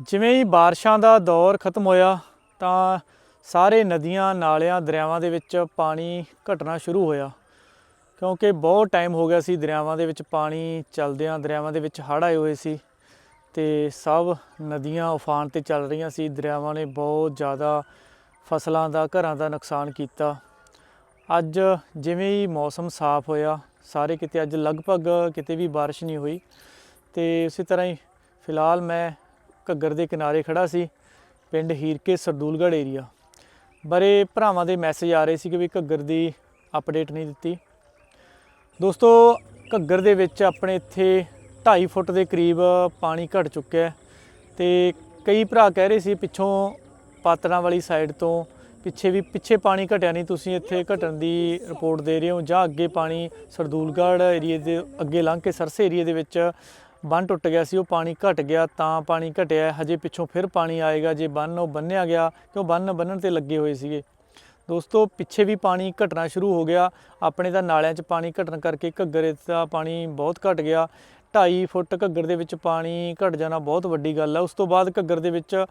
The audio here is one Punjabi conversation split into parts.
ਜਿਵੇਂ ਹੀ ਬਾਰਿਸ਼ਾਂ ਦਾ ਦੌਰ ਖਤਮ ਹੋਇਆ, ਤਾਂ ਸਾਰੇ ਨਦੀਆਂ, ਨਾਲਿਆਂ, ਦਰਿਆਵਾਂ ਦੇ ਵਿੱਚ ਪਾਣੀ ਘਟਣਾ ਸ਼ੁਰੂ ਹੋਇਆ। ਕਿਉਂਕਿ ਬਹੁਤ ਟਾਈਮ ਹੋ ਗਿਆ ਸੀ ਦਰਿਆਵਾਂ ਦੇ ਵਿੱਚ ਪਾਣੀ ਚੱਲਦਿਆਂ, ਦਰਿਆਵਾਂ ਦੇ ਵਿੱਚ ਹੜ੍ਹ ਆਏ ਹੋਏ ਸੀ ਤੇ ਸਭ ਨਦੀਆਂ ਉਫਾਨ ਤੇ ਚੱਲ ਰਹੀਆਂ ਸੀ। ਦਰਿਆਵਾਂ ਨੇ ਬਹੁਤ ਜ਼ਿਆਦਾ ਫਸਲਾਂ ਦਾ, ਘਰਾਂ ਦਾ ਨੁਕਸਾਨ ਕੀਤਾ। ਅੱਜ ਜਿਵੇਂ ਹੀ ਮੌਸਮ ਸਾਫ਼ ਹੋਇਆ, ਸਾਰੇ ਕਿਤੇ ਅੱਜ ਲਗਭਗ ਕਿਤੇ ਵੀ ਬਾਰਿਸ਼ ਨਹੀਂ ਹੋਈ ਤੇ ਉਸੇ ਤਰ੍ਹਾਂ ਹੀ ਫਿਲਹਾਲ ਮੈਂ ਘੱਗਰ ਦੇ ਕਿਨਾਰੇ ਖੜਾ ਸੀ, ਪਿੰਡ ਹੀਰਕੇ ਸਰਦੂਲਗੜ੍ਹ ਏਰੀਆ ਬਰੇ ਭਰਾਵਾਂ ਦੇ ਮੈਸੇਜ ਆ ਰਹੇ ਸੀ ਕਿ ਵੀ ਘੱਗਰ ਦੀ ਅਪਡੇਟ ਨਹੀਂ ਦਿੱਤੀ। ਦੋਸਤੋ, ਘੱਗਰ ਦੇ ਵਿੱਚ ਆਪਣੇ ਇੱਥੇ 2.5 ਫੁੱਟ ਦੇ ਕਰੀਬ ਪਾਣੀ ਘਟ ਚੁੱਕਿਆ ਹੈ ਤੇ ਕਈ ਭਰਾ ਕਹਿ ਰਹੇ ਸੀ ਪਿੱਛੋਂ ਪਾਤੜਾਂ ਵਾਲੀ ਸਾਈਡ ਤੋਂ ਪਿੱਛੇ ਵੀ ਪਿੱਛੇ ਪਾਣੀ ਘਟਿਆ ਨਹੀਂ, ਤੁਸੀਂ ਇੱਥੇ ਘਟਣ ਦੀ ਰਿਪੋਰਟ ਦੇ ਰਹੇ ਹੋ। ਜਾਂ ਅੱਗੇ ਪਾਣੀ ਸਰਦੂਲਗੜ੍ਹ ਏਰੀਏ ਦੇ ਅੱਗੇ ਲੰਘ ਕੇ ਸਰਸੇ ਏਰੀਏ ਦੇ ਵਿੱਚ ਬੰਨ ਟੁੱਟ ਗਿਆ ਸੀ, ਉਹ ਪਾਣੀ ਘਟ ਗਿਆ ਤਾਂ ਪਾਣੀ ਘਟਿਆ, ਹਜੇ ਪਿੱਛੋਂ ਫਿਰ ਪਾਣੀ ਆਏਗਾ, ਜੇ ਬੰਨ ਉਹ ਬੰਨਿਆ ਗਿਆ ਕਿਉਂ ਬੰਨ ਬੰਨਣ ਤੇ ਲੱਗੇ ਹੋਏ ਸੀਗੇ। ਦੋਸਤੋ, ਪਿੱਛੇ ਵੀ ਪਾਣੀ ਘਟਣਾ ਸ਼ੁਰੂ ਹੋ ਗਿਆ, ਆਪਣੇ ਤਾਂ ਨਾਲਿਆਂ 'ਚ ਪਾਣੀ ਘਟਣ ਕਰਕੇ ਘੱਗਰ ਦਾ ਪਾਣੀ ਬਹੁਤ ਘਟ ਗਿਆ। 2.5 ਫੁੱਟ ਘੱਗਰ ਦੇ ਵਿੱਚ ਪਾਣੀ ਘਟ ਜਾਣਾ ਬਹੁਤ ਵੱਡੀ ਗੱਲ ਹੈ ਉਸ ਤੋਂ ਬਾਅਦ ਘੱਗਰ ਦੇ ਵਿੱਚ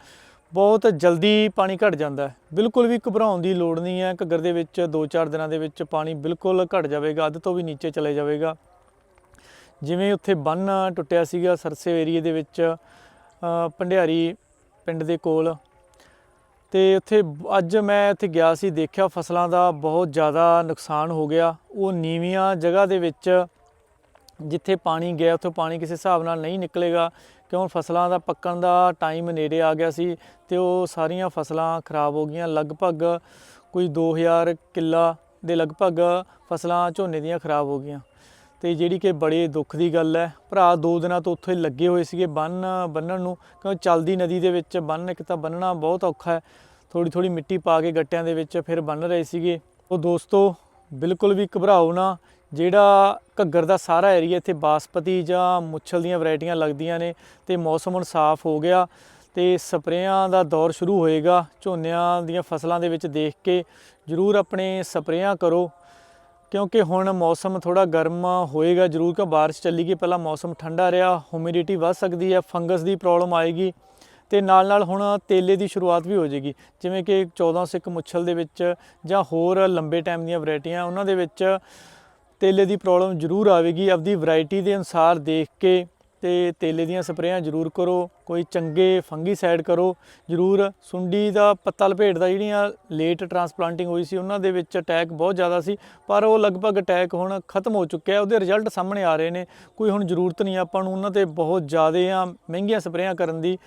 ਬਹੁਤ ਜਲਦੀ ਪਾਣੀ ਘਟ ਜਾਂਦਾ ਹੈ। ਬਿਲਕੁਲ ਵੀ ਘਬਰਾਉਣ ਦੀ ਲੋੜ ਨਹੀਂ ਹੈ, ਘੱਗਰ ਦੇ ਵਿੱਚ 2-4 ਦਿਨਾਂ ਦੇ ਵਿੱਚ ਪਾਣੀ ਬਿਲਕੁਲ ਘਟ ਜਾਵੇਗਾ, ਅੱਧ ਤੋਂ ਵੀ ਨੀਚੇ ਚਲੇ ਜਾਵੇਗਾ। ਜਿਵੇਂ ਉੱਥੇ ਬੰਨ ਟੁੱਟਿਆ ਸੀਗਾ ਸਰਸੇ ਏਰੀਏ ਦੇ ਵਿੱਚ ਅ, ਭੰਡਿਆਰੀ ਪਿੰਡ ਦੇ ਕੋਲ। ਤੇ ਉੱਥੇ ਅੱਜ ਮੈਂ ਇੱਥੇ ਗਿਆ ਸੀ ਦੇਖਿਆ ਫਸਲਾਂ ਦਾ ਬਹੁਤ ਜ਼ਿਆਦਾ ਨੁਕਸਾਨ ਹੋ ਗਿਆ। ਉਹ ਨੀਵੀਆਂ ਜਗ੍ਹਾ ਦੇ ਵਿੱਚ ਜਿੱਥੇ ਪਾਣੀ ਗਿਆ ਉੱਥੇ ਪਾਣੀ ਕਿਸੇ ਹਿਸਾਬ ਨਾਲ ਨਹੀਂ ਨਿਕਲੇਗਾ ਕਿਉਂ ਫਸਲਾਂ ਦਾ ਪੱਕਣ ਦਾ ਟਾਈਮ ਨੇੜੇ ਆ ਗਿਆ ਸੀ ਤੇ ਉਹ ਸਾਰੀਆਂ ਫਸਲਾਂ ਖਰਾਬ ਹੋ ਗਈਆਂ। ਲਗਭਗ ਕੋਈ 2000 ਕਿੱਲਾ ਦੇ ਲਗਭਗ ਫਸਲਾਂ ਝੋਨੇ ਦੀਆਂ ਖਰਾਬ ਹੋ ਗਈਆਂ। ਤੇ ਜਿਹੜੀ ਕਿ ਬੜੇ ਦੁੱਖ ਦੀ ਗੱਲ ਹੈ। ਭਰਾ ਦੋ ਦਿਨਾਂ ਤੋਂ ਉੱਥੇ ਲੱਗੇ ਹੋਏ ਸੀਗੇ ਬੰਨ, ਬੰਨਣ ਨੂੰ, ਕਿਉਂ ਚਲਦੀ ਨਦੀ ਦੇ ਵਿੱਚ ਬੰਨ ਇੱਕ ਤਾਂ ਬੰਨਣਾ ਬਹੁਤ ਔਖਾ ਹੈ। ਥੋੜੀ ਥੋੜੀ ਮਿੱਟੀ ਪਾ ਕੇ ਗੱਟਿਆਂ ਦੇ ਵਿੱਚ ਫਿਰ ਬੰਨ ਰਹੇ ਸੀਗੇ। ਉਹ ਦੋਸਤੋ, ਬਿਲਕੁਲ ਵੀ ਘਬਰਾਓ ਨਾ, ਜਿਹੜਾ ਘੱਗਰ ਦਾ ਸਾਰਾ ਏਰੀਆ ਇੱਥੇ ਬਾਸਪਤੀ ਜਾਂ ਮੁੱਛਲ ਦੀਆਂ ਵੈਰਾਈਟੀਆਂ ਲੱਗਦੀਆਂ ਨੇ ਤੇ ਮੌਸਮ ਹੁਣ ਸਾਫ਼ ਹੋ ਗਿਆ ਤੇ ਸਪਰੇਆਂ ਦਾ ਦੌਰ ਸ਼ੁਰੂ ਹੋਏਗਾ। ਝੋਨਿਆਂ ਦੀਆਂ ਫਸਲਾਂ ਦੇ ਵਿੱਚ ਦੇਖ ਕੇ ਜ਼ਰੂਰ ਆਪਣੇ ਸਪਰੇਆਂ ਕਰੋ। ਕਿਉਂਕਿ ਹੁਣ ਮੌਸਮ ਥੋੜਾ ਗਰਮ ਹੋਏਗਾ ਜ਼ਰੂਰ ਕਿ ਬਾਰਿਸ਼ ਚੱਲੀ ਗਈ ਪਹਿਲਾਂ ਮੌਸਮ ਠੰਡਾ ਰਿਹਾ ਹਿਊਮਿਡਿਟੀ ਵੱਧ ਸਕਦੀ ਹੈ, ਫੰਗਸ ਦੀ ਪ੍ਰੋਬਲਮ ਆਏਗੀ ਤੇ ਨਾਲ ਨਾਲ ਹੁਣ ਤੇਲੇ ਦੀ ਸ਼ੁਰੂਆਤ ਵੀ ਹੋ ਜਾਏਗੀ। ਜਿਵੇਂ ਕਿ 14 ਸਿੱਕ ਮੁੱਛਲ ਦੇ ਵਿੱਚ ਜਾਂ ਹੋਰ ਲੰਬੇ ਟਾਈਮ ਦੀਆਂ ਵੈਰਾਈਟੀਆਂ ਉਹਨਾਂ ਦੇ ਵਿੱਚ ਤੇਲੇ ਦੀ ਪ੍ਰੋਬਲਮ ਜ਼ਰੂਰ ਆਵੇਗੀ। ਆਪਦੀ ਵੈਰਾਈਟੀ ਦੇ ਅਨੁਸਾਰ ਦੇਖ ਕੇ ਤੇ ਤੇਲੇ ਦੀਆਂ ਸਪਰੇਆਂ ਜ਼ਰੂਰ ਕਰੋ, ਕੋਈ ਚੰਗੇ ਫੰਗੀਸਾਈਡ ਕਰੋ। ਜ਼ਰੂਰ ਸੁੰਡੀ ਦਾ ਪੱਤਾ ਲਪੇਟ ਦਾ, ਜਿਹੜੀਆਂ ਲੇਟ ਟਰਾਂਸਪਲਾਂਟਿੰਗ ਹੋਈ ਸੀ, ਉਹਨਾਂ ਦੇ ਵਿੱਚ ਅਟੈਕ ਬਹੁਤ ਜ਼ਿਆਦਾ ਸੀ, ਪਰ ਉਹ ਲਗਭਗ ਅਟੈਕ ਹੁਣ ਖਤਮ ਹੋ ਚੁੱਕਿਆ ਉਹਦੇ ਰਿਜ਼ਲਟ ਸਾਹਮਣੇ ਆ ਰਹੇ ਨੇ। ਕੋਈ ਹੁਣ ਜ਼ਰੂਰਤ ਨਹੀਂ ਆਪਾਂ ਨੂੰ ਉਹਨਾਂ ਤੇ ਬਹੁਤ ਜ਼ਿਆਦਾ ਮਹਿੰਗੀਆਂ ਸਪਰੇਆਂ ਕਰਨ ਦੀ।